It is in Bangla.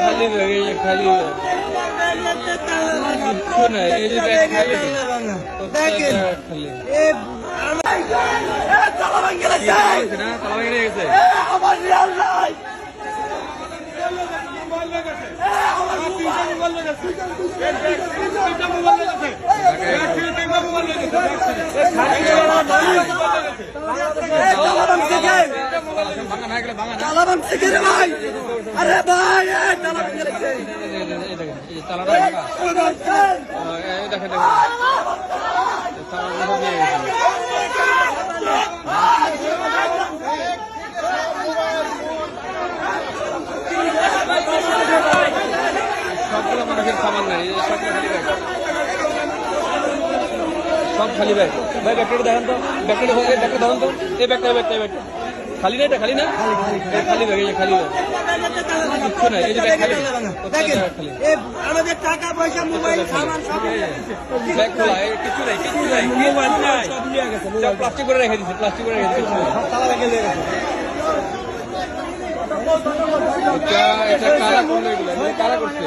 খালি খালি খালি আরে ভাই দেখেন, দেখেন, এই যে তালাটা ভাঙা তালা ভাঙছে। আহ, এই দেখেন দেখেন এই তালাটা কোথাও দিয়ে গেছে সবগুলো সামান নাই সবগুলো খালি ব্যাগ। সব খালি ব্যাগ। ভাই ব্যাগটা দেখেন তো। ব্যাগটা এই ব্যাগটা ধরেন তো। এই ব্যাগটা ব্যাগটা এই ব্যাগটা। খালি না এটা খালি না? খালি ব্যাগ এই যে খালি ব্যাগ। কিচ্ছু নাই এই যে ব্যাগ খালি। দেখেন ব্যাগ খালি। এ আমাদের টাকা পয়সা মোবাইল সামান সব ব্যাগ খোলা। কিছু নাই কিছু নাই। মোবাইল নাই। সব নিয়ে গেছে প্লাস্টিক করে রেখে দিয়েছে প্লাস্টিক করে রেখে দিয়েছে তালা ভাঙে গেছে। এটা এটা কারা করল এগুলো? এগুলো কারা করছে?